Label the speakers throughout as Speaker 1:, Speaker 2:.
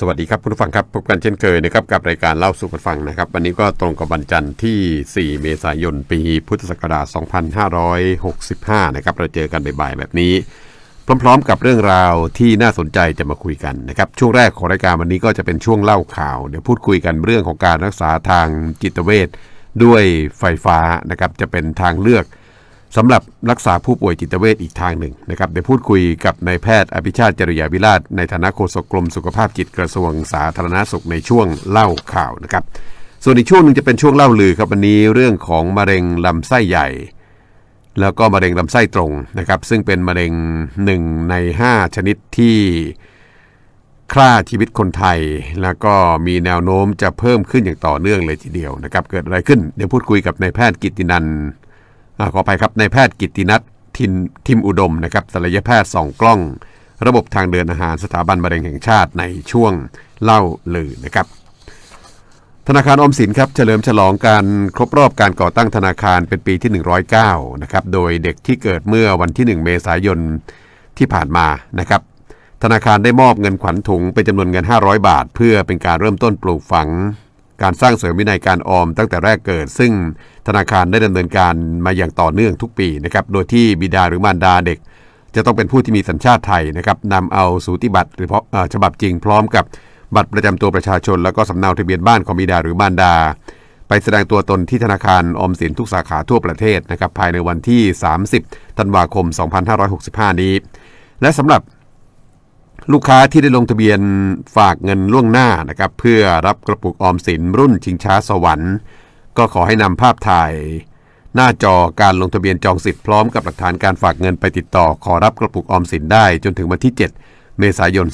Speaker 1: สวัสดีครับผู้ฟังครับพบกันเช่นเคยนะครับกับรายการเล่าสู่กันฟังนะครับ วันนี้ก็ตรงกับวันจันทร์ที่ 4 เมษายน ปีพุทธศักราช 2565 นะครับเราเจอกันบ่ายๆแบบนี้ พร้อมๆกับเรื่องราวที่น่าสนใจจะมาคุยกันนะครับ ช่วงแรกของรายการวันนี้ก็จะเป็นช่วงเล่าข่าว เดี๋ยวพูดคุยกันเรื่องของการรักษาทางจิตเวชด้วยไฟฟ้านะครับจะเป็นทางเลือก สำหรับรักษาผู้ป่วยจิตเวชอีกทางหนึ่งนะครับเดี๋ยวพูดคุยกับนายแพทย์อภิชาติจริยาวิราชในฐานะโฆษกกรมสุขภาพจิตกระทรวงสาธารณสุขในช่วงเล่าข่าวนะครับ ส่วนอีกช่วงหนึ่งจะเป็นช่วงเล่าลือครับวันนี้เรื่องของมะเร็งลำไส้ใหญ่ แล้วก็มะเร็งลำไส้ตรงนะครับ ซึ่งเป็นมะเร็งหนึ่งใน 5 ชนิดที่ฆ่าชีวิตคนไทย แล้วก็มีแนวโน้มจะเพิ่มขึ้นอย่างต่อเนื่องเลยทีเดียวนะครับ เกิดอะไรขึ้นเดี๋ยวพูดคุยกับนายแพทย์กิตินันท์ ขออภัยครับนายแพทย์กิตินัททินทิมอุดมนะครับศัลยแพทย์ส่องกล้อง ระบบทางเดินอาหารสถาบันมะเร็งแห่งชาติในช่วงเล่าลือนะครับ ธนาคารออมสินครับเฉลิมฉลองการครบรอบการก่อตั้งธนาคารเป็นปีที่ 109นะครับโดยเด็กที่เกิดเมื่อวันที่ 1 เมษายนที่ผ่านมานะครับธนาคารได้มอบเงินขวัญถุงเป็นจำนวนเงิน 500 บาท เพื่อเป็นการเริ่มต้นปลูกฝัง การสร้างเสริมวินัยการออมตั้งแต่แรกเกิด ซึ่งธนาคารได้ดำเนินการมาอย่างต่อเนื่องทุกปีนะครับโดยที่บิดาหรือมารดาเด็ก จะต้องเป็นผู้ที่มีสัญชาติไทยนะครับนำเอาสูติบัตรหรือเพาะฉบับจริงพร้อมกับบัตรประจำตัวประชาชน แล้วก็สำเนาทะเบียนบ้านของบิดาหรือมารดา ไปแสดงตัวตนที่ธนาคารออมสินทุกสาขาทั่วประเทศนะครับภายในวันที่ 30 ธันวาคม 2565 นี้ และสำหรับ ลูกค้าที่ได้ลงทะเบียนฝากเงินล่วงหน้านะครับเพื่อรับกระปุกออมสินรุ่นชิงช้าสวรรค์ ก็ขอให้นำภาพถ่าย หน้าจอการลงทะเบียนจองสิทธิ์พร้อมกับหลักฐานการฝากเงินไปติดต่อ ขอรับกระปุกออมสินได้จนถึงวันที่ 7 เมษายน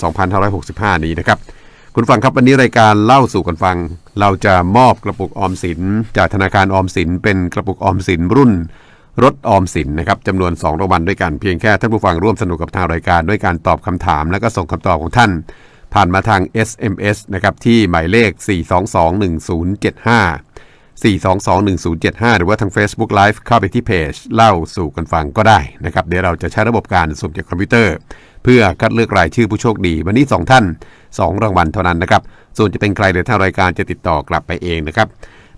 Speaker 1: 2565 นี้นะครับ คุณฟังครับวันนี้รายการเล่าสู่กันฟัง เราจะมอบกระปุกออมสิน จากธนาคารออมสินเป็นกระปุกออมสินรุ่น รถออมสินนะครับจำนวน 2รางวัลด้วยกันเพียงแค่ท่านผู้ฟังร่วมสนุกกับทางรายการด้วยการตอบคำถาม และก็ส่งคำตอบของท่าน ผ่านมาทาง SMS นะครับที่หมายเลข 4221075 4221075 หรือว่าทาง Facebook Live เข้าไปที่เพจ เล่าสู่กันฟังก็ได้นะครับ เดี๋ยวเราจะใช้ระบบการสุ่มจากคอมพิวเตอร์ เพื่อคัดเลือกรายชื่อผู้โชคดี วันนี้ 2 ท่าน 2 รางวัลเท่านั้นนะครับ ส่วนจะเป็นใครเดี๋ยวทางรายการจะติดต่อกลับไปเองนะครับ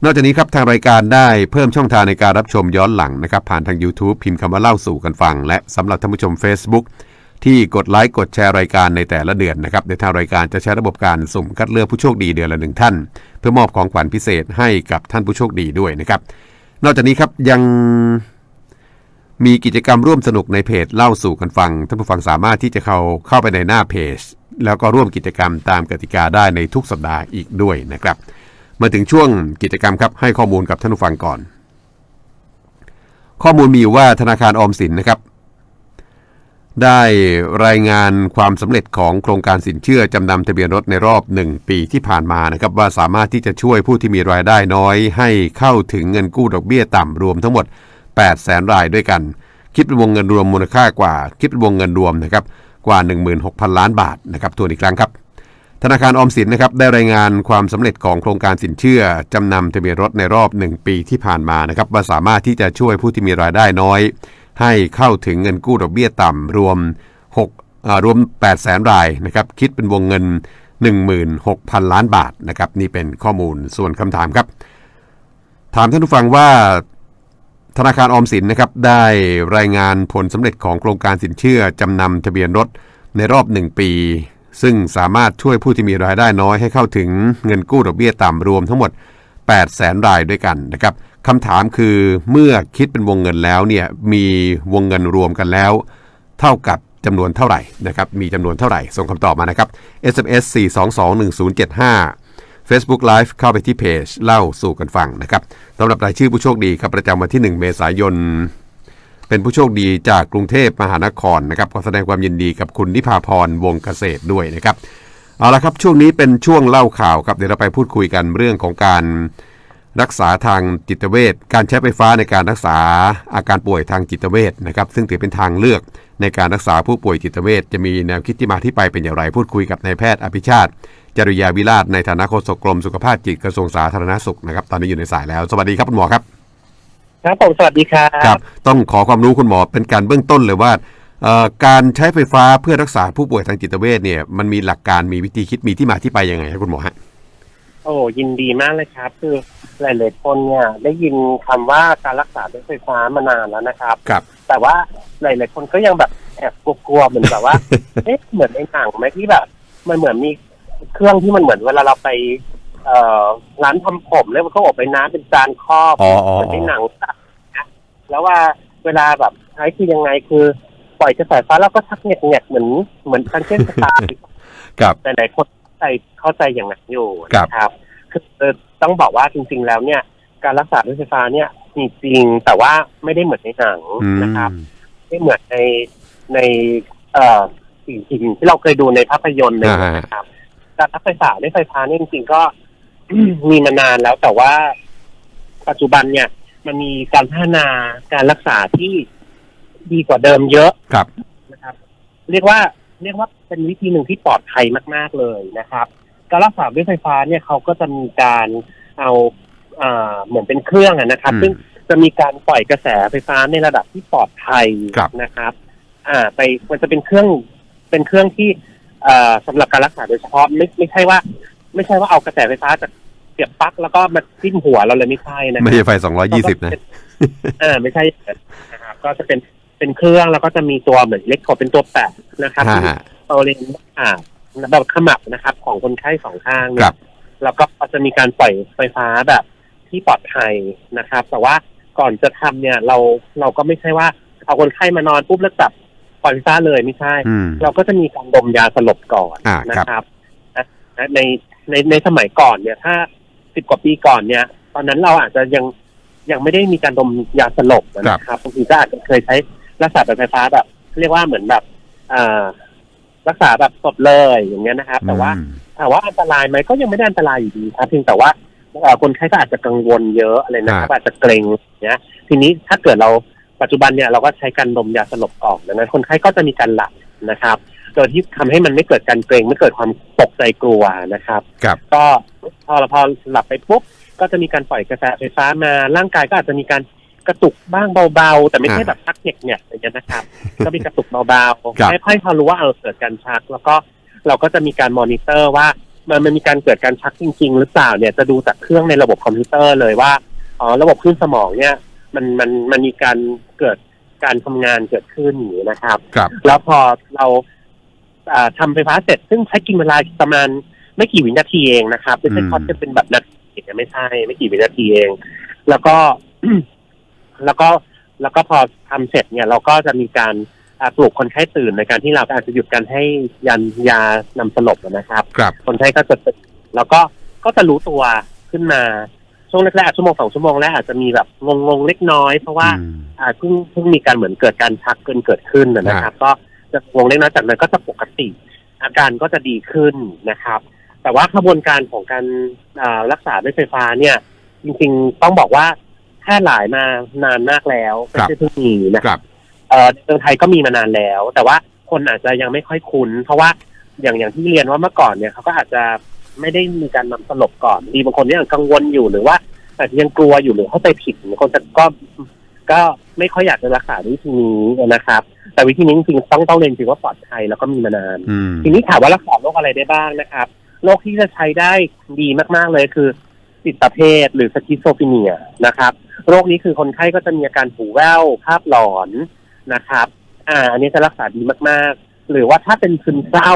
Speaker 1: นอกจากนี้ครับทางรายการได้เพิ่มช่องทางในการรับชมย้อนหลังนะครับ ผ่านทาง YouTube พิมพ์คำว่าเล่าสู่กันฟัง และสำหรับท่านผู้ชม Facebook ที่กดไลค์กดแชร์รายการในแต่ละเดือนนะครับในทางรายการจะใช้ระบบการสุ่มคัดเลือกผู้โชคดีเดือนละหนึ่งท่าน เพื่อมอบของขวัญพิเศษให้กับท่านผู้โชคดีด้วยนะครับ นอกจากนี้ครับยังมีกิจกรรมร่วมสนุกในเพจเล่าสู่กันฟังท่านผู้ฟังสามารถที่จะเข้าเข้าไปในหน้าเพจ แล้วก็ร่วมกิจกรรมตามกติกาได้ในทุกสัปดาห์อีกด้วยนะครับ มาถึงช่วงกิจกรรมครับให้ข้อมูลกับท่านผู้ฟังก่อน ข้อมูลมีอยู่ว่าธนาคารออมสินนะครับ ได้รายงานความสำเร็จของโครงการสินเชื่อจำนำทะเบียนรถในรอบ 1 ปีที่ผ่านมานะครับว่าสามารถที่จะช่วยผู้ที่มีรายได้น้อย ให้เข้าถึงเงินกู้ดอกเบี้ยต่ำรวมทั้งหมด 8 0แสนรายด้วยกัน คิดเป็นวงเงินรวมมูลค่ากว่า คิดเป็นวงเงินรวมนะครับกว่า 16,000 ล้านบาทนะครับตัวอีกครั้งครับ ธนาคารออมสินนะครับได้รายงานความสำเร็จของโครงการสินเชื่อจำนำทะเบียนรถในรอบ 1 ปีที่ผ่านมานะครับว่าสามารถที่จะช่วยผู้ที่มีรายได้น้อย ให้เข้าถึงเงินกู้ดอกเบี้ยต่ำรวม6รวม 8 แสนรายนะครับคิดเป็นวงเงิน 16,000 ล้านบาทนะครับนี่เป็นข้อมูลส่วนคำถามครับ ถามท่านผู้ฟังว่าธนาคารออมสินนะครับได้รายงานผลสำเร็จของโครงการสินเชื่อจำนำทะเบียนรถในรอบ 1 ปี ซึ่งสามารถช่วยผู้ที่มีรายได้น้อยให้เข้าถึงเงินกู้ดอกเบี้ยต่ำรวมทั้งหมด8แสนรายด้วยกันนะครับคำถามคือเมื่อคิดเป็นวงเงินแล้วเนี่ยมีวงเงินรวมกันแล้ว เท่ากับจำนวนเท่าไหร่นะครับมีจำนวนเท่าไหร่ ส่งคำตอบมานะครับ SMS 4221075 Facebook Live เข้าไปที่เพจเล่าสู่กันฟังนะครับสำหรับรายชื่อผู้โชคดีครับประจำวันที่ 1 เมษายน เป็นผู้โชคดีจากกรุงเทพมหานครนะครับขอแสดงความยินดีกับคุณนิพาพรวงเกษตรด้วยนะครับเอาละครับช่วงนี้เป็นช่วงเล่าข่าวครับเดี๋ยวเราไปพูดคุยกันเรื่องของการรักษาทางจิตเวชการใช้ไฟฟ้าในการรักษาอาการป่วยทางจิตเวชนะครับซึ่งถือเป็นทางเลือกในการรักษาผู้ป่วยจิตเวชจะมีแนวคิดที่มาที่ไปเป็นอย่างไร พูดคุยกับนายแพทย์อภิชาติ จริยาวิราชในฐานะโฆษกกรมสุขภาพจิตกระทรวงสาธารณสุขนะครับตอนนี้อยู่ในสายแล้ว สวัสดีครับคุณหมอครับ
Speaker 2: ครับผมสวัสดีครับ
Speaker 1: ครับ ต้องขอความรู้คุณหมอเป็นการเบื้องต้นเลยว่าเอ่อการใช้ไฟฟ้าเพื่อรักษาผู้ป่วยทางจิตเวชเนี่ยมันมีหลักการมีวิธีคิดมีที่มาที่ไปยังไงครับคุณหมอฮะ
Speaker 2: โอ้ยินดีมากเลยครับ คือหลายๆคนเนี่ยได้ยินคำว่าการรักษาด้วยไฟฟ้ามานานแล้วนะครับ
Speaker 1: ครับ
Speaker 2: แต่ว่าหลายๆคนก็ยังแบบแอบกลัวๆเหมือนแบบว่าเอ๊ะเหมือนในหนังไหมที่แบบ มันเหมือนมีเครื่องที่มันเหมือนเวลาเราไป เอ่อร้านทำผมแล้วมันก็ออกไปน้ำเป็นจานครอบ
Speaker 1: อ๋ออ๋อ
Speaker 2: เหมือนในหนังนะแล้วว่าเวลาแบบใช้คือยังไงคือ ปล่อยกระแสไฟฟ้าแล้วก็ชักเงียบเงียบๆเหมือนเหมือนคันเช่นสตาร์
Speaker 1: ครับ
Speaker 2: แต่หลายคนเข้าใจเข้าใจอย่างนั้นอยู่
Speaker 1: ครับ
Speaker 2: นะครับคือเอ่อต้องบอกว่าจริง ๆ แล้วเนี่ย การรักษาด้วยไฟฟ้าเนี่ยมีจริงแต่ว่าไม่ได้เหมือนในหนัง
Speaker 1: อืม
Speaker 2: นะครับ ไม่เหมือนในในเอ่อสิ่งสิ่งที่เราเคยดูในภาพยนตร์เลย
Speaker 1: อ่าฮะ
Speaker 2: นะครับการรักษาไฟฟ้าด้วยไฟฟ้าเนี่ยจริงๆก็ มีมานานแล้วแต่ว่า ปัจจุบันเนี่ย มันมีการพัฒนาการรักษาที่ดีกว่าเดิมเยอะ
Speaker 1: ครับ
Speaker 2: นะครับ เรียกว่า เรียกว่าเป็นวิธีหนึ่งที่ปลอดภัยมาก ๆเลยนะครับ การรักษาด้วยไฟฟ้าเนี่ยเขาก็จะมีการเอาอ่าเหมือนเป็นเครื่องอะนะครับ
Speaker 1: อืม
Speaker 2: ซึ่งจะมีการปล่อยกระแสไฟฟ้าในระดับที่ปลอดภัย
Speaker 1: ครับ
Speaker 2: นะครับ อ่า ไปมันจะเป็นเครื่องเป็นเครื่องที่อ่าสำหรับการรักษาโดยเฉพาะไม่ไม่ใช่ว่า ไม่ใช่ว่าเอากระแสไฟฟ้าจาก เสียบปลั๊กแล้วก็มาทิ้มหัวเราเลยไม่ใช่นะค
Speaker 1: ไม่
Speaker 2: รับ
Speaker 1: ใช่ไฟสองร้อยี่สิบนะ
Speaker 2: เออไม่ใช่อย่างนั้นนะครับก็จะเป็นเป็นเครื่องแล้วก็จะมีตัวเหมือนเล็กกว่าเป็นตัวแปะนะครับ
Speaker 1: ฮะ
Speaker 2: ที่
Speaker 1: ฮะ
Speaker 2: เอาเลนอ่าแบบขมับนะครับ ของคนไข้สองข้าง
Speaker 1: ค
Speaker 2: เนี่
Speaker 1: รั
Speaker 2: ย
Speaker 1: บ
Speaker 2: แล้วก็จะมีการปล่อยไฟฟ้าแบบที่ปลอดภัยนะครับ แต่ว่าก่อนจะทำเนี่ย เราเราก็ไม่ใช่ว่าเอาคนไข้มานอนปุ๊บแล้วจับปล่อยไฟฟ้าเลยไม่ใช่
Speaker 1: อืม
Speaker 2: เราก็จะมีการดมยาสลบก่อน
Speaker 1: อ่า
Speaker 2: นะครับนะนะในในในสมัยก่อนเนี่ยถ้า สิบกว่าปีก่อนเนี่ย ตอนนั้นเราอาจจะยังยังไม่ได้มีการดมยาสลบนะครับบางทีก็อาจจะเคยใช้รักษาแบบไฟฟ้าแบบเรียกว่าเหมือนแบบอ่ารักษาแบบสดเลยอย่างเงี้ยนะครับ แต่ว่า
Speaker 1: อืม
Speaker 2: ถามว่าอันตรายไหมก็ยังไม่ได้อันตรายอยู่ดีครับเพียงแต่ว่าเอ่อคนไข้ก็อาจจะกังวลเยอะอะไรนะครับอาจจะเกรงเนี้ย ทีนี้ถ้าเกิดเราปัจจุบันเนี่ยเราก็ใช้การดมยาสลบก่อนดังนั้นคนไข้ก็จะมีการหลับนะครับ โดยที่ทำให้มันไม่เกิดการเกรงไม่เกิดความตกใจกลัวนะครับ
Speaker 1: ครับ
Speaker 2: ก็ พอเราพอหลับไปปุ๊บก็จะมีการปล่อยกระแสไฟฟ้ามาร่างกายก็อาจจะมีการกระตุกบ้างเบาๆ แต่ไม่ใช่
Speaker 1: อ่า
Speaker 2: แบบชักเนี่ยเนี่ยอย่างเงี้ยนะครับ ก็มีกระตุกเบา
Speaker 1: ครับ
Speaker 2: ๆให้ให้เขารู้ว่าเออเกิดการชัก แล้วก็เราก็จะมีการมอนิเตอร์ว่ามันมันมีการเกิดการชักจริง ๆ หรือเปล่าเนี่ยจะดูจากเครื่องในระบบคอมพิวเตอร์เลยว่าอ๋อระบบคลื่นสมองเนี่ยมันมันมันมีการเกิดการทำงานเกิดขึ้นอย่างนี้นะครับ
Speaker 1: ครับ
Speaker 2: แล้วพอเราอ่าทำไฟฟ้าเสร็จซึ่งใช้กินเวลาประมาณ ไม่กี่วินาทีเองนะครับไม่ใช่
Speaker 1: อืม
Speaker 2: คอจะเป็นแบบนาทีเนี่ยไม่ใช่ ไม่กี่วินาทีเอง แล้วก็แล้วก็แล้วก็พอทำเสร็จเนี่ย เราก็จะมีการอ่าปลุกคนไข้ตื่นในการที่เราอาจจะหยุดการให้ยันยานำสลบนะครับ
Speaker 1: ครับ
Speaker 2: คนไข้ก็จะตื่นแล้วก็ก็จะรู้ตัวขึ้นมาช่วงแรกๆชั่วโมงสองชั่วโมงแรกอาจจะมีแบบงงๆเล็กน้อย เพราะว่า
Speaker 1: อืม
Speaker 2: อ่าเพิ่งเพิ่งมีการเหมือนเกิดการชักเกินเกิดขึ้นนะนะครับ ก็จะงงเล็กน้อยจากนั้นก็จะปกติ อาการก็จะดีขึ้นนะครับ แต่ว่าขบวนการของการอ่ารักษาด้วยไฟฟ้าเนี่ย จริงๆต้องบอกว่าแพร่หลายมานานมากแล้วไม่ใช่เพิ่งมีนะครับเอ่อในเมืองไทยก็มีมานานแล้ว แต่ว่าคนอาจจะยังไม่ค่อยคุ้น เพราะว่าอย่างอย่างที่เรียนว่าเมื่อก่อนเนี่ยเขาก็อาจจะไม่ได้มีการนำสลบก่อนดีบางคนเนี่ยยังกังวลอยู่หรือว่าอาจจะยังกลัวอยู่หรือเข้าใจผิดบางคนจะก็ก็ไม่ค่อยอยากจะรักษาด้วยวิธีนี้นะครับ แต่วิธีนี้จริงๆต้องต้องเรียนจริงว่าปลอดภัยแล้วก็มีมานาน
Speaker 1: อืม
Speaker 2: ทีนี้ถามว่ารักษาโรคอะไรได้บ้างนะครับ โรคที่จะใช้ได้ดีมาก ๆ เลยคือจิตเภทหรือสกิสโซฟิเนียนะครับ โรคนี้คือคนไข้ก็จะมีอาการหูแว่วภาพหลอนนะครับ อ่า อันนี้จะรักษาดีมาก ๆ หรือว่าถ้าเป็นซึมเศร้า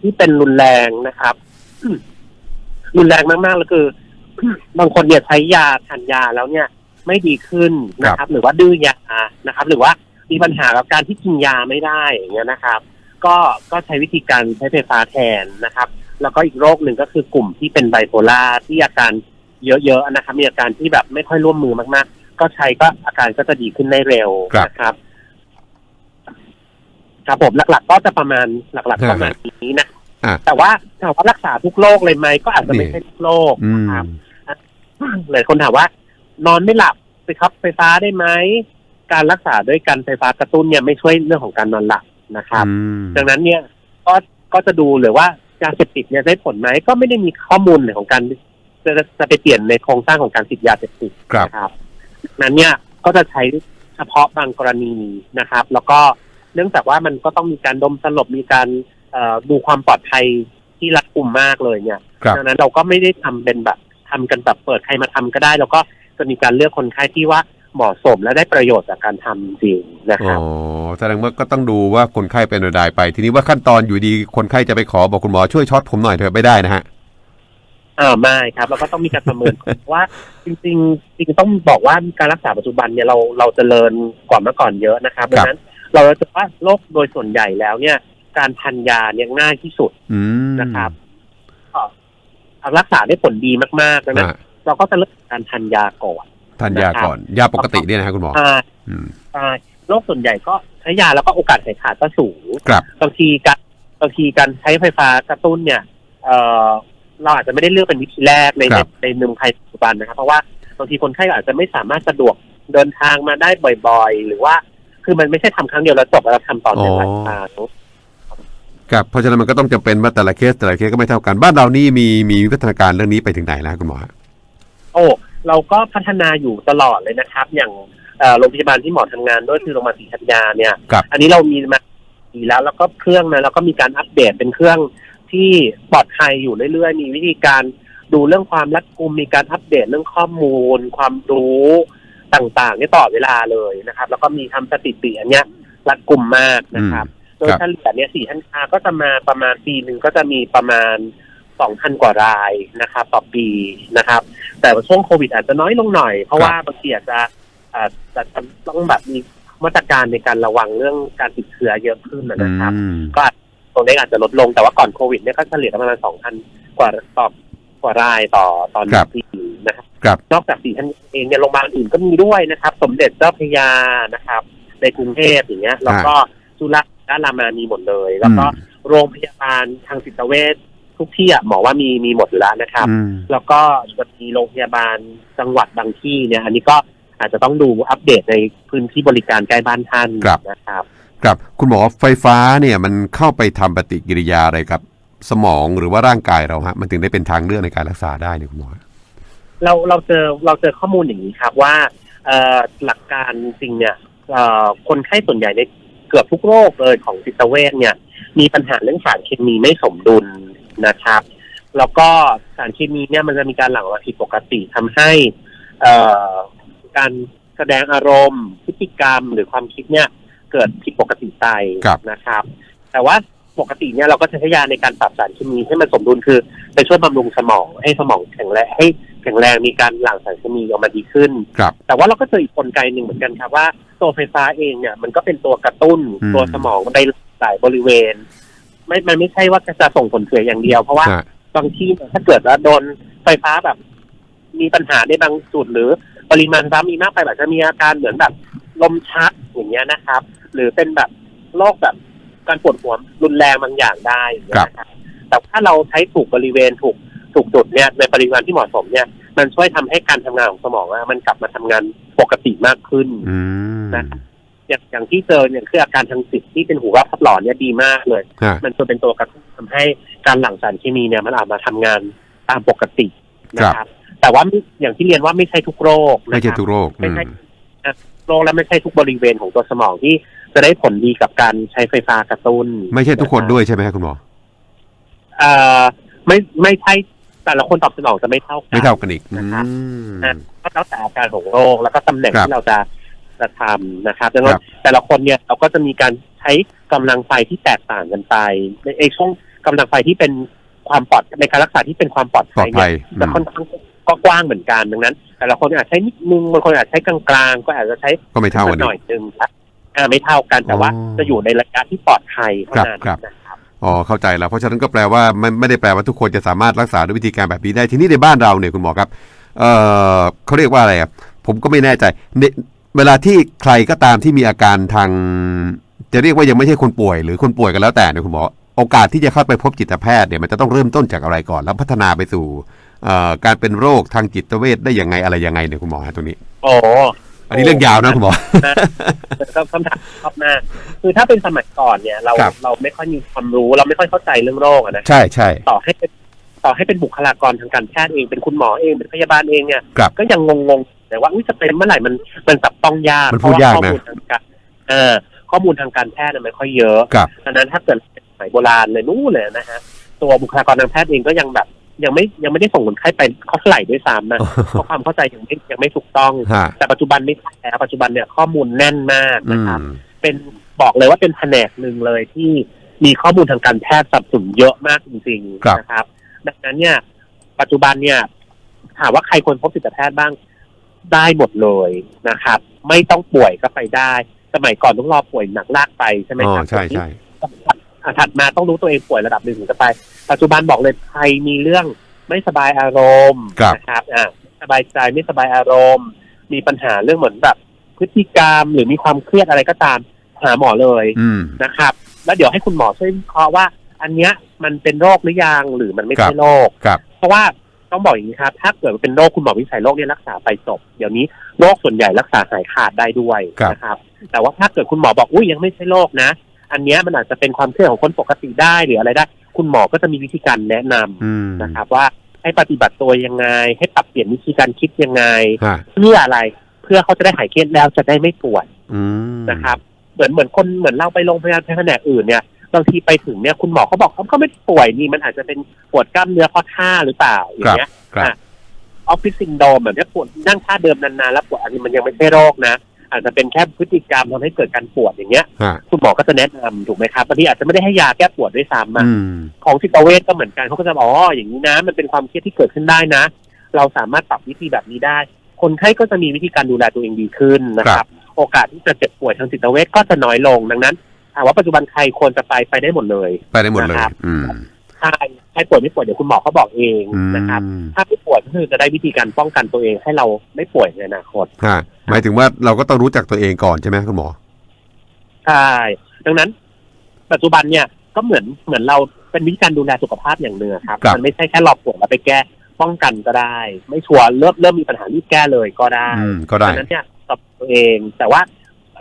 Speaker 2: ที่เป็นรุนแรงนะครับ รุนแรงมากๆแล้วคือบางคนเนี่ยใช้ยาทานยาแล้วเนี่ย ไม่ดีขึ้นนะครับ หรือว่าดื้อยานะครับ หรือว่ามีปัญหากับการที่กินยาไม่ได้อย่างเงี้ยนะครับ ก็ก็ใช้วิธีการใช้ไฟฟ้าแทนนะครับ แล้วก็อีกโรคหนึ่งก็คือกลุ่มที่เป็นไบโพล่าที่อาการเยอะๆนะครับมีอาการที่แบบไม่ค่อยร่วมมือมากๆ ก็ใช้ก็อาการก็จะดีขึ้นได้เร็ว
Speaker 1: ครับ
Speaker 2: นะครับ ครับผมหลัก ๆ ก็จะประมาณหลัก ๆ ประมาณนี้นะ
Speaker 1: อะ
Speaker 2: แต่ว่าถามว่ารักษาทุกโรคเลยไหมก็อาจจะไม่ใช่ทุกโรค
Speaker 1: อืม
Speaker 2: นะครับหลายคนถามว่า นอนไม่หลับไปครับไฟฟ้าได้ไหมการรักษาด้วยการไฟฟ้ากระตุ้นเนี่ยไม่ช่วยเรื่องของการนอนหลับนะครับ
Speaker 1: อืม
Speaker 2: ดังนั้นเนี่ยก็ก็จะดูหรือว่า ยาเสพติดเนี่ยได้ผลไหมก็ไม่ได้มีข้อมูลในของการจะจะไปเปลี่ยนในโครงสร้างของการติดยาเสพติด
Speaker 1: ครับ
Speaker 2: นะครับดังนั้นเนี่ยก็จะใช้เฉพาะบางกรณีนะครับ แล้วก็เนื่องจากว่ามันก็ต้องมีการดมสลบมีการเอ่อดูความปลอดภัยที่รัดกุมมากเลยเนี่ย
Speaker 1: ครับ
Speaker 2: ดังนั้นเราก็ไม่ได้ทำเป็นแบบทำกันแบบเปิดใครมาทำก็ได้ แล้วก็จะมีการเลือกคนไข้ที่ว่า เหมาะสมและได้ประโยชน์จากการทำจริงๆนะค
Speaker 1: อ๋อ
Speaker 2: รับ
Speaker 1: แสดงว่าก็ต้องดูว่าคนไข้เป็นอะไรไป ทีนี้ว่าขั้นตอนอยู่ดีคนไข้จะไปขอบอกคุณหมอช่วยช็อตผมหน่อยเถอะไม่ได้นะฮะ
Speaker 2: อ่าไม่ครับแล้วก็ต้องมีการประเมินว่าจริงๆจริงๆต้องบอกว่าการรักษาปัจจุบันเนี่ยเราเราเจริญกว่าเมื่อก่อนเยอะนะครับดังนั้น เราจะว่าโรคโดยส่วนใหญ่แล้วเนี่ย การทานยาเนี่ยง่ายที่สุด
Speaker 1: อืม
Speaker 2: นะครับก็รักษาได้ผลดีมากๆดังนั้น
Speaker 1: อะ
Speaker 2: เราก็จะเริ่มการทานยาก่อน
Speaker 1: ทานยาก่อน ยาปกติเนี่ยนะฮะคุณหมอ
Speaker 2: ใช่
Speaker 1: อืม
Speaker 2: ใช่โรคส่วนใหญ่ก็ใช้ยาแล้วก็โอกาสหายขาดก็สูง
Speaker 1: ครับ
Speaker 2: บางทีการบางทีการใช้ไฟฟ้ากระตุ้นเนี่ยเออเราอาจจะไม่ได้เลือกเป็นวิธีแรกใน
Speaker 1: ค
Speaker 2: ใน
Speaker 1: รับ
Speaker 2: ในเมืองไทยปัจจุบันนะครับ เพราะว่าบางทีคนไข้อาจจะไม่สามารถสะดวกเดินทางมาได้บ่อยๆ หรือว่าคือมันไม่ใช่ทำครั้งเดียวแล้วจบแล้วเราทำต่อเนื่องหลายครั้ง
Speaker 1: ครับเพราะฉะนั้นมันก็ต้องจำเป็นว่าแต่ละเคสแต่ละเคสก็ไม่เท่ากัน บ้านเรานี่มีมีวิวัฒนาการเรื่องนี้ไปถึงไหนแล้วฮะคุณหมอฮะ
Speaker 2: โอ้ เราก็พัฒนาอยู่ตลอดเลยนะครับ อย่างเอ่อโรงพยาบาลที่หมอทำงานด้วยคือโรงพยาบาลศรีธัญญาเนี่ย
Speaker 1: ครับ
Speaker 2: อันนี้เรามีมาดีแล้ว แล้วก็เครื่องนะแล้วก็มีการอัปเดตเป็นเครื่องที่ปลอดภัยอยู่เรื่อยๆ มีวิธีการดูเรื่องความรัดกุมมีการอัปเดตเรื่องข้อมูล ความรู้ต่างๆเนี่ยตลอดเวลาเลยนะครับ แล้วก็มีทำสถิติอันเนี้ยรัดกุมมากนะครับ โดย
Speaker 1: ครับ
Speaker 2: เฉลี่ยเนี่ยสี่ท่านค้าก็จะมาประมาณปีหนึ่งก็จะมีประมาณ สองพันกว่ารายนะครับต่อปีนะครับ แต่ว่าช่วงโควิดอาจจะน้อยลงหน่อย เพราะว่าบางทีอาจจะอ่าจะจะต้องแบบมีมาตรการในการระวังเรื่องการติดเชื้อเยอะขึ้นนะนะครับ
Speaker 1: อืม
Speaker 2: ก็อาจตัวเลขอาจจะลดลงแต่ว่าก่อนโควิดเนี่ยก็เฉลี่ยประมาณสองพันกว่าต่อกว่ารายต่อตอนห
Speaker 1: ครั
Speaker 2: นึ่
Speaker 1: บ
Speaker 2: งปีนะครับ
Speaker 1: ครับ
Speaker 2: นอกจากสี่ท่านเองเนี่ยโรงพยาบาลอื่นก็มีด้วยนะครับ สมเด็จเจ้าพระยานะครับ ในกรุงเทพอย่างเงี้ย แล้วก็จุฬาลามามีหมดเลย แล้วก็
Speaker 1: อืม
Speaker 2: โรงพยาบาลทางจิตเวช ทุกที่อะหมอว่ามีมีหมดอยู่แล้วนะครับ
Speaker 1: อืม
Speaker 2: แล้วก็จะมีโรงพยาบาลจังหวัดบางที่เนี่ย อันนี้ก็อาจจะต้องดูอัปเดตในพื้นที่บริการใกล้บ้านท่าน
Speaker 1: ครับ
Speaker 2: นะครับ
Speaker 1: ครับคุณหมอไฟฟ้าเนี่ยมันเข้าไปทำปฏิกิริยาอะไรกับ สมองหรือว่าร่างกายเราฮะมันถึงได้เป็นทางเลือกในการรักษาได้เนี่ยคุณหมอ
Speaker 2: เราเราเจอเราเจอข้อมูลอย่างนี้ครับว่าเอ่อหลักการจริงเนี่ยเอ่อคนไข้ส่วนใหญ่ในเกือบทุกโรคเลยของจิตเวชเนี่ย มีปัญหาเรื่องสารเคมีไม่สมดุล นะครับ แล้วก็สารเคมีเนี่ยมันจะมีการหลั่งออกมาผิดปกติทำให้เอ่อการแสดงอารมณ์ พฤติกรรมหรือความคิดเนี่ยเกิดผิดปกติไป
Speaker 1: ครับ
Speaker 2: นะครับ แต่ว่าปกติเนี่ยเราก็จะใช้ยาในการปรับสารเคมีให้มันสมดุลคือไปช่วยบำรุงสมองให้สมองแข็งแรงให้แข็งแรงมีการหลั่งสารเคมีออกมาดีขึ้น
Speaker 1: ครับ
Speaker 2: แต่ว่าเราก็เจออีกกลไกหนึ่งเหมือนกันครับว่าตัวไฟฟ้าเองเนี่ยมันก็เป็นตัวกระตุ้น
Speaker 1: อืม
Speaker 2: ตัวสมองในหลายบริเวณ ไม่มันไม่ใช่ว่าจะส่งผลเสียอย่างเดียว เพราะว่า
Speaker 1: ฮะ
Speaker 2: บางที่เนี่ยถ้าเกิดว่าโดนไฟฟ้าแบบ มีปัญหาในบางจุดหรือปริมาณไฟฟ้ามีมากไปแบบจะมีอาการเหมือนแบบ ลมชักอย่างเงี้ยนะครับ หรือเป็นแบบโรคแบบการปวดหัวรุนแรงบางอย่างได้อย่างเงี้ยนะครับแต่ถ้าเราใช้ถูกบริเวณถูกถูกจุดเนี่ยในปริมาณที่เหมาะสมเนี่ย มันช่วยทำให้การทำงานของสมองอะมันกลับมาทำงานปกติมากขึ้น
Speaker 1: อืม
Speaker 2: นะครับ อย่างอย่างที่เจอเนี่ยคืออาการทางจิตที่เป็นหูว่าพับหลอนเนี่ยดีมากเลย
Speaker 1: ฮะ
Speaker 2: มันจะเป็นตัวกระตุ้นทำให้การหลั่งสารเคมีเนี่ยมันออกมาทำงานตามปกตินะครับ แต่ว่าไม่อย่างที่เรียนว่าไม่ใช่ทุกโรค
Speaker 1: ไม่
Speaker 2: นะค
Speaker 1: ใช่
Speaker 2: รับ
Speaker 1: ทุกโรค
Speaker 2: ไม่ใช่
Speaker 1: อืม
Speaker 2: โรคและไม่ใช่ทุกบริเวณของตัวสมองที่จะได้ผลดีกับการใช้ไฟฟ้ากระตุ้น
Speaker 1: ไม่ใช่ทุกคนด้วยใช่ไหมครับคุณหมอ
Speaker 2: เอ่อไม่ไม่ใช่แต่ละคนตอบสนองจะไม่เท่ากัน
Speaker 1: ไม่เท่ากันอีก
Speaker 2: นะครับ
Speaker 1: อืม
Speaker 2: นะก็แล้วแต่อาการของโรคแล้วก็ตำแหน่ง
Speaker 1: ครับ
Speaker 2: ที่เราจะ จะทำนะครับดังนั้
Speaker 1: ครั
Speaker 2: น
Speaker 1: บ
Speaker 2: แต่ละคนเนี่ยเราก็จะมีการใช้กำลังไฟที่แตกต่างกันไปในไอ้ช่วงกำลังไฟที่เป็นความปลอดในการรักษาที่เป็นความปลอด
Speaker 1: ปล
Speaker 2: ภั
Speaker 1: อยด
Speaker 2: เนี่
Speaker 1: ภั
Speaker 2: ย
Speaker 1: ย
Speaker 2: จะ
Speaker 1: อืม
Speaker 2: ค่อนข้างก็กว้างเหมือนกันดังนั้น แต่ละคนอาจใช้นิดนึงบางคนอาจใช้กลางๆก็อาจจะใช้
Speaker 1: ก็ไม่เท่ากัน
Speaker 2: ห
Speaker 1: อี
Speaker 2: น่อกยนึงครับอ่าไม่เท่ากันแต่ว่า
Speaker 1: อ๋อ
Speaker 2: จะอยู่ในระยะที่ปลอดภัยเท่านั้น
Speaker 1: ครับ
Speaker 2: นะครับ
Speaker 1: อ๋อเข้าใจแล้ว เพราะฉะนั้นก็แปลว่าไม่ไม่ได้แปลว่าทุกคนจะสามารถรักษาด้วยวิธีการแบบนี้ได้ทีนี้ในบ้านเราเนี่ยคุณหมอครับ เออเขาเรียกว่าอะไรอะผมก็ไม่แน่ใจใน เวลาที่ใครก็ตามที่มีอาการทาง จะเรียกว่ายังไม่ใช่คนป่วย หรือคนป่วยกันแล้วแต่เนี่ยคุณหมอโอกาสที่จะเข้าไปพบจิตแพทย์เนี่ยมันจะต้องเริ่มต้นจากอะไรก่อน แล้วพัฒนาไปสู่เอ่อการเป็นโรคทางจิตเวชได้ยังไงอะไรยังไงเนี่ยคุณหมอฮะตรงนี้
Speaker 2: โอ้
Speaker 1: อันนี้เรื่องยาวนะคุณหมอ
Speaker 2: ก็คำถามชอบมากคือถ้าเป็นสมัยก่อนเนี่ยเรา
Speaker 1: ครับ
Speaker 2: เราไม่ค่อยมีความรู้ เราไม่ค่อยเข้าใจเรื่องโรคอะนะ
Speaker 1: ใช่ใช่
Speaker 2: ต่อให้เป็นต่อให้เป็นบุคลากรทางการแพทย์เองเป็นคุณหมอเองเป็นพยาบาลเองเนี่ย
Speaker 1: ครับ
Speaker 2: ก็ยังงงๆ แต่ว่าอุ้ยจะเป็นเมื่อไหร่มันมันจับต้องยาก
Speaker 1: มันพูดยากนะ
Speaker 2: เพระว่ข้อมูลทางการเออข้อมูลทางการแพทย์เนี่ยไม่ค่อยเยอะ
Speaker 1: ครับ
Speaker 2: ดังนั้นถ้าเกิดเป็นสมัยโบราณเลยนู่นเลยนะฮะตัวบุคลากรทางแพทย์เองก็ยังแบบ ยังไม่ยังไม่ได้ส่งคนไข้ไปเข้าไหล่ด้วยซ้ำนะเพราะความเข้าใจยังไม่ยังไม่ถูกต้อง
Speaker 1: ฮะ
Speaker 2: แต่ปัจจุบันไม่ใช่แล้วปัจจุบันเนี่ยข้อมูลแน่นมาก
Speaker 1: อื
Speaker 2: นะครับ
Speaker 1: ม
Speaker 2: เป็นบอกเลยว่าเป็นแผนกหนึ่งเลยที่มีข้อมูลทางการแพทย์สนับสนุนเยอะมากจริง
Speaker 1: ครับ
Speaker 2: ๆนะครับ ดังนั้นเนี่ย ปัจจุบันเนี่ยถามว่าใครควรพบจิตแพทย์บ้าง ได้หมดเลยนะครับ ไม่ต้องป่วยก็ไปได้ สมัยก่อนต้องรอป่วยหนักลากไปใช่ไหม
Speaker 1: อ๋อ
Speaker 2: ครับ
Speaker 1: ใช่ใช่
Speaker 2: อะถัดมาต้องรู้ตัวเองป่วยระดับหนึ่งถึงจะไป ปัจจุบันบอกเลยใครมีเรื่องไม่สบายอารมณ์
Speaker 1: ครับ
Speaker 2: นะครับอ่าสบายใจไม่สบายอารมณ์ มีปัญหาเรื่องเหมือนแบบพฤติกรรมหรือมีความเครียดอะไรก็ตามหาหมอเลย
Speaker 1: อืม
Speaker 2: นะครับ แล้วเดี๋ยวให้คุณหมอช่วยวิเคราะห์ว่า อันเนี้ยมันเป็นโรคหรือยังหรือมันไม่
Speaker 1: ครั
Speaker 2: ใช่
Speaker 1: บ
Speaker 2: โรค
Speaker 1: ครับ
Speaker 2: เพราะว่า ต้องบอกอย่างนี้ครับ ถ้าเกิดว่าเป็นโรคคุณหมอวินิจฉัยโรคเนี่ยรักษาไปจบ เดี๋ยวนี้โรคส่วนใหญ่รักษาหายขาดได้ด้วย
Speaker 1: ครับ
Speaker 2: นะครับ แต่ว่าถ้าเกิดคุณหมอบอกอุ้ยยังไม่ใช่โรคนะ อันเนี้ยมันอาจจะเป็นความเชื่อของคนปกติได้หรืออะไรได้ คุณหมอก็จะมีวิธีการแนะนำ
Speaker 1: อืม
Speaker 2: นะครับ ว่าให้ปฏิบัติตัวยังไง ให้ปรับเปลี่ยนวิธีการคิดยังไง
Speaker 1: ฮะ
Speaker 2: เพื่ออะไรเพื่อเขาจะได้หายเครียดแล้วจะได้ไม่ป่วย
Speaker 1: อืม
Speaker 2: นะครับ เหมือนเหมือนคนเหมือนเราไปโรงพยาบาลแผนกอื่นเนี่ย บางทีไปถึงเนี่ยคุณหมอเขาบอกเขาก็ไม่ได้ป่วยนี่มันอาจจะเป็นปวดกล้ามเนื้อข้อท่าหรือเปล่าอย่างเงี้ย
Speaker 1: ครับ
Speaker 2: ออฟฟิศซินโดมแบบเนี้ยปวดนั่งท่าเดิมนานๆแล้วปวดอันนี้มันยังไม่ใช่โรคนะอาจจะเป็นแค่พฤติกรรมทำให้เกิดการปวดอย่างเงี้ย
Speaker 1: ฮะ
Speaker 2: คุณหมอก็จะแนะนำถูกไหมครับบางทีอาจจะไม่ได้ให้ยาแก้ปวดด้วยซ้ำอะ
Speaker 1: อืม
Speaker 2: ของจิตเวชก็เหมือนกันเขาก็จะบอกอ๋ออย่างนี้นะ มันเป็นความเครียดที่เกิดขึ้นได้นะ เราสามารถปรับวิธีแบบนี้ได้ คนไข้ก็จะมีวิธีการดูแลตัวเองดีขึ้นนะค
Speaker 1: ครั
Speaker 2: รับบโอกาสที่จะเจ็บป่วยทางจิตเวชก็จะน้อยลงดังนั้นถาม ว่าปัจจุบันใครควรจะไปไปได้หมดเลย
Speaker 1: ไปได้หมดเลย
Speaker 2: นะครับ
Speaker 1: อืม
Speaker 2: ใช่ใครป่วยไม่ป่วยเดี๋ยวคุณหมอเขาบอกเอง
Speaker 1: อืม
Speaker 2: นะครับ ถ้าไม่ป่วยก็คือจะได้วิธีการป้องกันตัวเองให้เราไม่ป่วยในอนาคต
Speaker 1: ฮะหมายถึงว่าเราก็ต้องรู้จักตัวเองก่อนใช่ไหมคุณหมอ
Speaker 2: ใช่ดังนั้น ปัจจุบันเนี่ยก็เหมือนเหมือนเราเป็นวิธีการดูแลสุขภาพอย่างหนึ่งอะครับ
Speaker 1: ครับ
Speaker 2: มันไม่ใช่แค่รอป่วยแล้วไปแก้ป้องกันก็ได้ ไม่ชัวร์เริ่มเริ่มมีปัญหารีบแก้เลยก็ได้
Speaker 1: อืมก็ได้
Speaker 2: ดังนั้นเนี่ยตอบตัวเอง แต่ว่า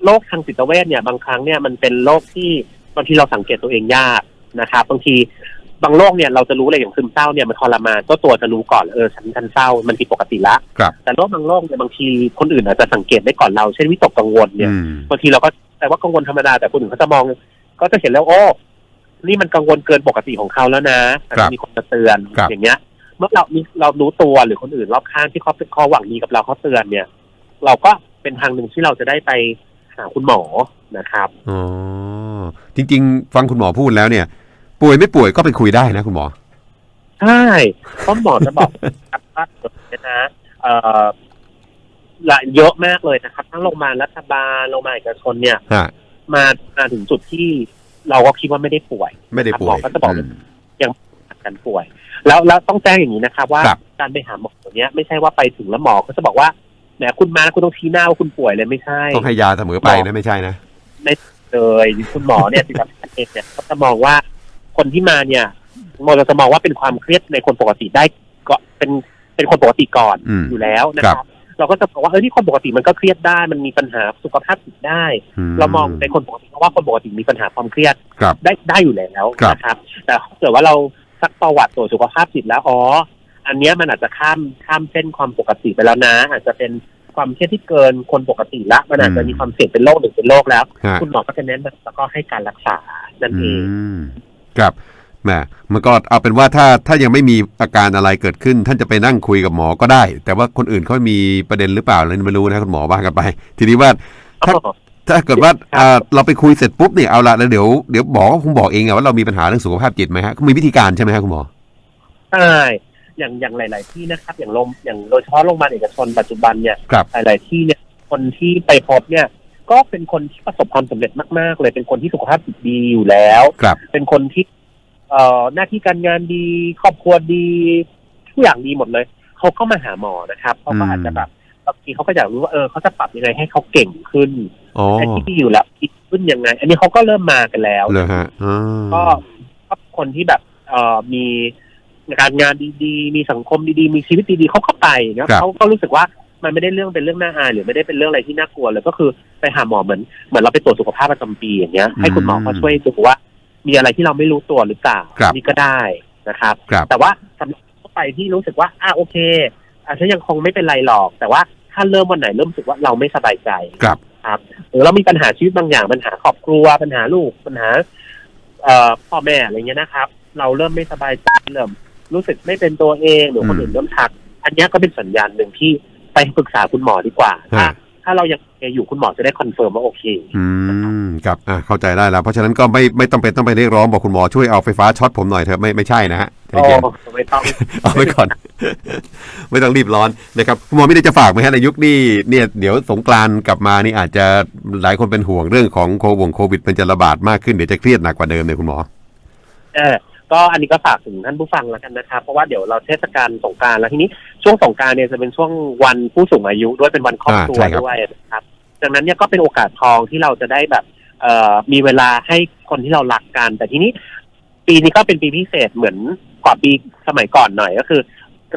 Speaker 2: โรคทางจิตเวชเนี่ยบางครั้งเนี่ยมันเป็นโรคที่บางทีเราสังเกตตัวเองยากนะครับบางทีบางโรคเนี่ยเราจะรู้เลยอย่างซึมเศร้าเนี่ยมันทรมานก็ตัวจะรู้ก่อนเออฉันฉันเศร้ามันผิดปกติละ
Speaker 1: ครับ
Speaker 2: แต่โรคบางโรคเนี่ยบางทีคนอื่นอาจจะสังเกตได้ก่อนเรา เช่นวิตกกังวลเนี่ย
Speaker 1: อืม
Speaker 2: บางทีเราก็แต่ว่ากังวลธรรมดาแต่คนอื่นเขาจะมอง ก็จะเห็นแล้วโอ้นี่มันกังวลเกินปกติของเขาแล้วนะอาจ
Speaker 1: ครั
Speaker 2: จะ
Speaker 1: บ
Speaker 2: มีคนมาเตือน
Speaker 1: ครับ
Speaker 2: อย่างเงี้ย เมื่อเรามีเรารู้ตัวหรือคนอื่นรอบข้างที่เขาเป็นข้อหวังดีกับเราเขาเตือนเนี่ย เราก็เป็นทางหนึ่งที่เราจะได้ไป หาคุณหมอนะครับ
Speaker 1: อ๋อจริง ๆ ฟังคุณหมอพูดแล้วเนี่ย ป่วยไม่ป่วยก็ไปคุยได้นะคุณหมอ
Speaker 2: ใช่เพราะหมอจะบอกครับว่าเนี่ยนะเอ่อละเยอะมากเลยนะครับ ทั้งโรงพยาบาลรัฐบาลโรงพยาบาลเอกชนเนี่ย
Speaker 1: ฮะ
Speaker 2: มามาถึงจุดที่เราก็คิดว่าไม่ได้ป่วย
Speaker 1: ไม่ได้ป่วย
Speaker 2: หมอก็จะบอก
Speaker 1: อืม
Speaker 2: การป่วย แล้วแล้วต้องแจ้งอย่างนี้นะครับ ว่า
Speaker 1: ครับ
Speaker 2: การไปหาหมอตัวเนี้ย ไม่ใช่ว่าไปถึงแล้วหมอเขาจะบอกว่า แหมคุณมาแล้วคุณต้องชี้หน้าว่าคุณป่วยเลยไม่ใช่
Speaker 1: ต้องให้ยาเสมอไปนะไม่ใช่นะ
Speaker 2: เลยคุณหมอเนี่ยจิตแพทย์เองเนี่ยเขาจะมองว่าคนที่มาเนี่ยหมอจะมองว่าเป็นความเครียดในคนปกติได้ก็เป็นเป็นคนปกติก่อน
Speaker 1: อืม
Speaker 2: อยู่แล้วนะ
Speaker 1: ค
Speaker 2: ค
Speaker 1: รั
Speaker 2: รับบเราก็จะบอกว่าเออที่คนปกติมันก็เครียดได้มันมีปัญหาสุขภาพจิตได้ เรามองในคนปกติเพราะว่าคนปกติมีปัญหาความเครียด
Speaker 1: ครับ
Speaker 2: ได้ได้อยู่แล้ว
Speaker 1: ครับ
Speaker 2: นะครับ แต่ถ้าเกิดว่าเราซักประวัติตรวจสุขภาพจิตแล้วอ๋อ อันเนี้ยมันอาจจะข้ามข้ามเส้นความปกติไปแล้วนะ อาจจะเป็นความเครียดที่เกินคนปกติละมันอาจจะมีความเสี่ยงเป็นโรคหรือเป็นโรคแล้ว
Speaker 1: ฮะ
Speaker 2: คุณหมอก็จะแนะนำแล้วก็ให้การรักษานั่นเอง
Speaker 1: อืมครับแหมมันก็เอาเป็นว่าถ้าถ้ายังไม่มีอาการอะไรเกิดขึ้น ท่านจะไปนั่งคุยกับหมอก็ได้ แต่ว่าคนอื่นเขามีประเด็นหรือเปล่าอะไรไม่รู้นะคุณหมอว่ากันไป ทีนี้ว่า ถ้า ถ้าเกิดว่าอ่าเราไปคุยเสร็จปุ๊บเนี่ยเอาละแล้วเดี๋ยวเดี๋ยวหมอก็คงบอกเองอะว่าเรามีปัญหาเรื่องสุขภาพจิตไหมฮะมีวิธีการใช่ไหมฮะคุณหมอ
Speaker 2: ใช่ อย่างอย่างหลาย ๆ ที่นะครับ อย่างโรงอย่างโดยเฉพาะโรงพยาบาลเอกชนปัจจุบันเนี่ย
Speaker 1: ครับ
Speaker 2: หลาย ๆ ที่เนี่ยคนที่ไปพบเนี่ย ก็เป็นคนที่ประสบความสำเร็จมาก ๆ เลยเป็นคนที่สุขภาพจิตดีอยู่แล้ว
Speaker 1: ครับ
Speaker 2: เป็นคนที่ เอ่อหน้าที่การงานดีครอบครัวดีทุกอย่างดีหมดเลย เขาก็มาหาหมอนะครับเขาก็
Speaker 1: อืม
Speaker 2: อาจจะแบบบางทีเขาก็อยากรู้ว่าเออเขาจะปรับยังไงให้เขาเก่งขึ้น
Speaker 1: อ๋อ
Speaker 2: ไอ้ที่อยู่แล้วคิดขึ้นยังไง อันนี้เขาก็เริ่มมากันแล้ว
Speaker 1: เลยฮะอ๋อ
Speaker 2: ก็ก็คนที่แบบเอ่อมี การงานดีๆ มีสังคมดีๆ มีชีวิตดีๆเขาเข้าไปนะเขาก็รู้สึกว่ามันไม่ได้เรื่องเป็นเรื่องน่าอายหรือไม่ได้เป็นเรื่องอะไรที่น่ากลัวเลยก็คือไปหาหมอเหมือนเหมือนเราไปตรวจสุขภาพประจำปีอย่างเงี้ยให้คุณหมอเขาช่วยดูว่า มีอะไรที่เราไม่รู้ตัวหรือเปล่า
Speaker 1: ครับ
Speaker 2: นี่ก็ได้นะครับ
Speaker 1: ครับ
Speaker 2: แต่ว่าสำหรับทั่วไปที่รู้สึกว่าอ่าโอเคอาจจะยังคงไม่เป็นไรหรอก แต่ว่าถ้าเริ่มวันไหนเริ่มรู้สึกว่าเราไม่สบายใจ
Speaker 1: ครับ
Speaker 2: นะครับหรือเรามีปัญหาชีวิตบางอย่างปัญหาครอบครัวปัญหาลูกปัญหา เอ่อพ่อแม่อะไรเงี้ยนะครับ เราเริ่มไม่สบายใจเริ่ม รู้สึกไม่เป็นตัวเองหรือคนอื่นเริ่มทัก อันเนี้ยก็เป็นสัญญาณหนึ่งที่ไปปรึกษาคุณหมอดีกว่าถ้า
Speaker 1: ฮะ
Speaker 2: ถ้าเรายังโอเคอยู่คุณหมอจะได้คอนเฟิร์มว่าโอเค
Speaker 1: อืมครับอ่าเข้าใจได้แล้ว เพราะฉะนั้นก็ไม่ไม่ต้องเป็นต้องไปเรียกร้องบอกคุณหมอช่วยเอาไฟฟ้าช็อตผมหน่อยเถอะไม่ไม่ใช่นะฮะใจ
Speaker 2: โอ้
Speaker 1: เย็น
Speaker 2: ไม่ต้อง
Speaker 1: เอาไว้ก่อน ไม่ต้องรีบร้อนนะครับคุณหมอไม่ได้จะฝากไหมฮะในยุคนี้เนี่ยเดี๋ยวสงกรานต์กลับมานี่อาจจะหลายคนเป็นห่วงเรื่องของโควงโควิดมันจะระบาดมากขึ้นเดี๋ยวจะเครียดหนักกว่าเดิมเนี่ยคุณหมอ
Speaker 2: เออ ก็อันนี้ก็ฝากถึงท่านผู้ฟังแล้วกันนะครับ เพราะว่าเดี๋ยวเราเทศกาลสงกรารแล้วทีนี้ช่วงสงกรารเนี่ยจะเป็นช่วงวันผู้สูงอายุด้วยเป็นวันครอบครัว
Speaker 1: อ่าใช่ครับ
Speaker 2: ด้วยนะครับดังนั้นเนี่ยก็เป็นโอกาสทองที่เราจะได้แบบเอ่อมีเวลาให้คนที่เรารักกัน แต่ทีนี้ ปีนี้ก็เป็นปีพิเศษเหมือนกว่าปีสมัยก่อนหน่อยก็คือ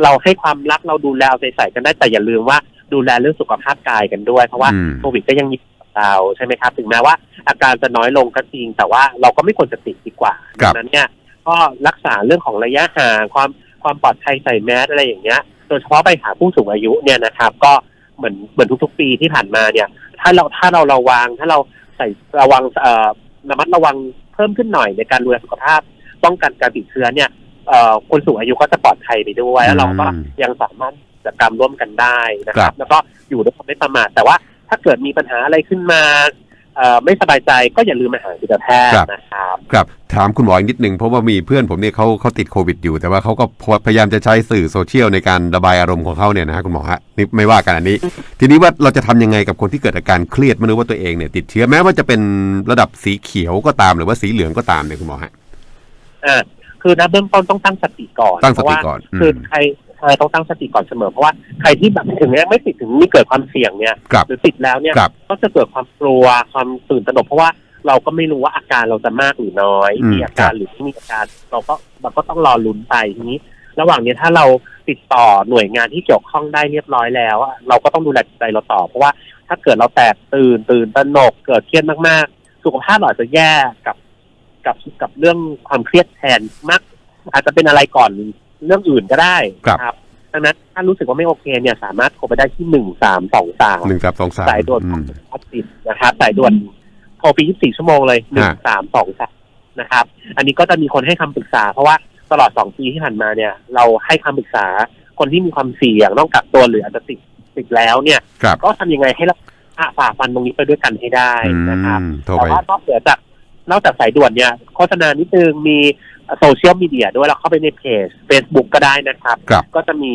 Speaker 2: เราให้ความรักเราดูแลเอาใจใส่กันได้แต่อย่าลืมว่าดูแลเรื่องสุขภาพกายกันด้วย เพราะว่า
Speaker 1: อืม
Speaker 2: โควิดก็ยังมีกับเราใช่ไหมครับ ถึงแม้ว่าอาการจะน้อยลงก็จริง แต่ว่าเราก็ไม่ควรจะติดดีกว่า
Speaker 1: ครั
Speaker 2: ดั
Speaker 1: บ
Speaker 2: นั้นเนี่ย ก็รักษาเรื่องของระยะห่างความความปลอดภัยใส่แมสอะไรอย่างเงี้ย โดยเฉพาะไปหาผู้สูงอายุเนี่ยนะครับ ก็เหมือนเหมือนทุกๆ ปีที่ผ่านมาเนี่ย ถ้าเราถ้าเราระวังถ้าเราใส่ระวังเอ่อระมัดระวังเพิ่มขึ้นหน่อยในการดูแลสุขภาพ ป้องกันการติดเชื้อเนี่ยเอ่อคนสูงอายุก็จะปลอดภัยไปด้วยแล้วเราก็
Speaker 1: อืม
Speaker 2: ยังสามารถกิจกรรมร่วมกันได้นะค
Speaker 1: ครั
Speaker 2: รับบแล้วก็อยู่ด้วยความไม่ประมาทแต่ว่าถ้าเกิดมีปัญหาอะไรขึ้นมาเอ่อ ไม่สบายใจก็อย่าลืมมาหาจิตแพทย์นะครับ
Speaker 1: ครับถามคุณหมออีกนิดหนึ่งเพราะว่ามีเพื่อนผมเนี่ยเขาเขาติดโควิดอยู่ แต่ว่าเขาก็พยายามจะใช้สื่อโซเชียลในการระบายอารมณ์ของเขาเนี่ยนะฮะคุณหมอฮะนี่ไม่ว่ากันอันนี้ ทีนี้ว่าเราจะทำยังไงกับคนที่เกิดอาการเครียดไม่รู้ว่าตัวเองเนี่ยติดเชื้อแม้ว่าจะเป็นระดับสีเขียวก็ตามหรือว่าสีเหลืองก็ตามเนี่ยคุณหมอฮะ
Speaker 2: อ่าคือนะเบื้องต้นต้องตั้งสติก่อน
Speaker 1: ตั้งสติ
Speaker 2: เพราะว่า
Speaker 1: ก่อนอืม
Speaker 2: คือใคร ใครต้องตั้งสติก่อนเสมอเพราะว่าใครที่แบบถึงแม้ไม่ติดถึงมีเกิดความเสี่ยงเนี่ย
Speaker 1: ครับ
Speaker 2: หรือติดแล้วเนี่ย
Speaker 1: ครับ
Speaker 2: ก็จะเกิดความกลัวความตื่นตระหนกเพราะว่าเราก็ไม่รู้ว่าอาการเราจะมากหรือน้อย
Speaker 1: อืม
Speaker 2: มีอาการหรือไม่มีอาการเราก็เราก็ต้องรอลุ้นไปทีนี้ ระหว่างเนี้ยถ้าเราติดต่อหน่วยงานที่เกี่ยวข้องได้เรียบร้อยแล้วอะเราก็ต้องดูแลจิตใจเราต่อ เพราะว่าถ้าเกิดเราแตกตื่นตื่นตระหนกเกิดเครียดมากๆ สุขภาพเราอาจจะแย่กับกับกับเรื่องความเครียดแทนมาก อาจจะเป็นอะไรก่อน เรื่องอื่นก็ได้
Speaker 1: ครับ
Speaker 2: ครับดังนั้นถ้ารู้สึกว่าไม่โอเคเนี่ยสามารถโทรไปได้ที่หนึ่งสามสองสาม
Speaker 1: หนึ่งสามสองสาม
Speaker 2: สายด่วน
Speaker 1: อื
Speaker 2: ของ
Speaker 1: ม
Speaker 2: สุขภาพจิตนะครับสายด่วนโทรไป24ชั่วโมงเลยหนึ่ง
Speaker 1: ฮะ
Speaker 2: สามสองสามนะครับ อันนี้ก็จะมีคนให้คำปรึกษา เพราะว่าตลอดสองปีที่ผ่านมาเนี่ย เราให้คำปรึกษาคนที่มีความเสี่ยงต้องกักตัวหรืออาจจะติดติดแล้วเนี่ย
Speaker 1: ครับ
Speaker 2: ก็ทำยังไงให้เราฝ่าฟันตรงนี้ไปด้วยกันให้ได้
Speaker 1: อื
Speaker 2: นะครับ
Speaker 1: มโทร
Speaker 2: แต่
Speaker 1: ไป
Speaker 2: ว่านอกเหนือจากนอกจากสายด่วนเนี่ยโฆษณานิดนึงมี โซเชียลมีเดียด้วยแล้วเข้าไปในเพจ Facebook ก็ได้นะครับ
Speaker 1: ครับ
Speaker 2: ก็จะมี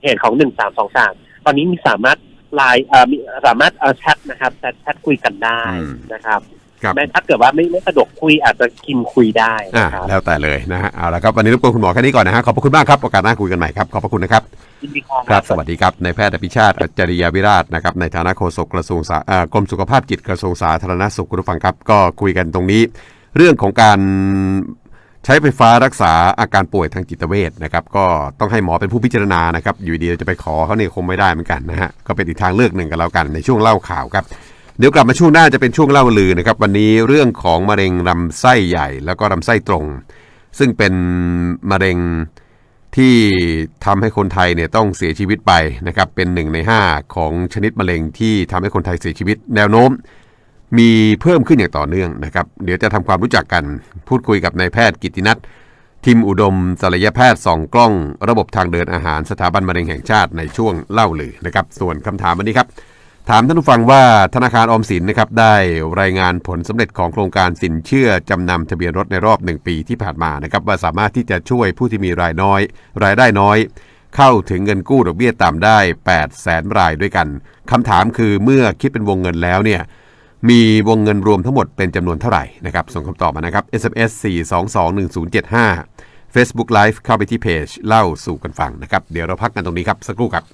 Speaker 2: เพจของหนึ่งสามสองสามตอนนี้มีสามารถไลน์เอ่อมีสามารถเอ่อแชทนะครับแชทแชทคุยกันได้
Speaker 1: อืม
Speaker 2: นะครับ
Speaker 1: ครับ
Speaker 2: แม้ถ้าเกิดว่าไม่ไม่สะดวกคุยอาจจะกินคุยได้
Speaker 1: อ่า
Speaker 2: นะครับ
Speaker 1: แล้วแต่เลยนะฮะเอาละครับวันนี้รบกวนคุณหมอแค่นี้ก่อนนะฮะขอบพระคุณมากครับโอกาสหน้าคุยกันใหม่ครับขอบพระคุณนะครับ
Speaker 2: ยินดี
Speaker 1: ครับสวัสดีครับนายแพทย์อภิชาติ อัจจริยาวิราชนะครับในฐานะโฆษกกระทรวงสาเอ่อกรมสุขภาพจิตกระทรวงสาธารณสุขคุณผู้ฟังครับ ก็คุยกันตรงนี้ เรื่องของการ ใช้ไฟฟ้ารักษาอาการป่วยทางจิตเวชนะครับก็ต้องให้หมอเป็นผู้พิจารณานะครับอยู่ดีเราจะไปขอเขาเนี่ยคงไม่ได้เหมือนกันนะฮะก็เป็นอีกทางเลือกหนึ่งกันแล้วกันในช่วงเล่าข่าวครับเดี๋ยวกลับมาช่วงหน้าจะเป็นช่วงเล่าลือนะครับวันนี้เรื่องของมะเร็งลำไส้ใหญ่ แล้วก็ลำไส้ตรง ซึ่งเป็นมะเร็งที่ทำให้คนไทยเนี่ยต้องเสียชีวิตไปนะครับเป็นหนึ่งใน 5 ของชนิดมะเร็งที่ทำให้คนไทยเสียชีวิตแนวโน้ม มีเพิ่มขึ้นอย่างต่อเนื่องนะครับ เดี๋ยวจะทำความรู้จักกัน พูดคุยกับนายแพทย์กิตินัททิมอุดมศัลยแพทย์ส่องกล้อง ระบบทางเดินอาหารสถาบันมะเร็งแห่งชาติในช่วงเล่าลือนะครับ ส่วนคำถามวันนี้ครับ ถามท่านผู้ฟังว่าธนาคารออมสินนะครับได้รายงานผลสำเร็จของโครงการสินเชื่อจำนำทะเบียนรถในรอบ 1 ปีที่ผ่านมานะครับว่าสามารถที่จะช่วยผู้ที่มีรายน้อย รายได้น้อย เข้าถึงเงินกู้ดอกเบี้ยต่ำได้8แสนรายด้วยกันคำถามคือเมื่อคิดเป็นวงเงินแล้วเนี่ย มีวงเงินรวมทั้งหมดเป็นจำนวนเท่าไหร่นะครับ ส่งคำตอบมานะครับ SMS 4221075 Facebook Live เข้าไปที่เพจเล่าสู่กันฟังนะครับ เดี๋ยวเราพักกันตรงนี้ครับ สักครู่ครับ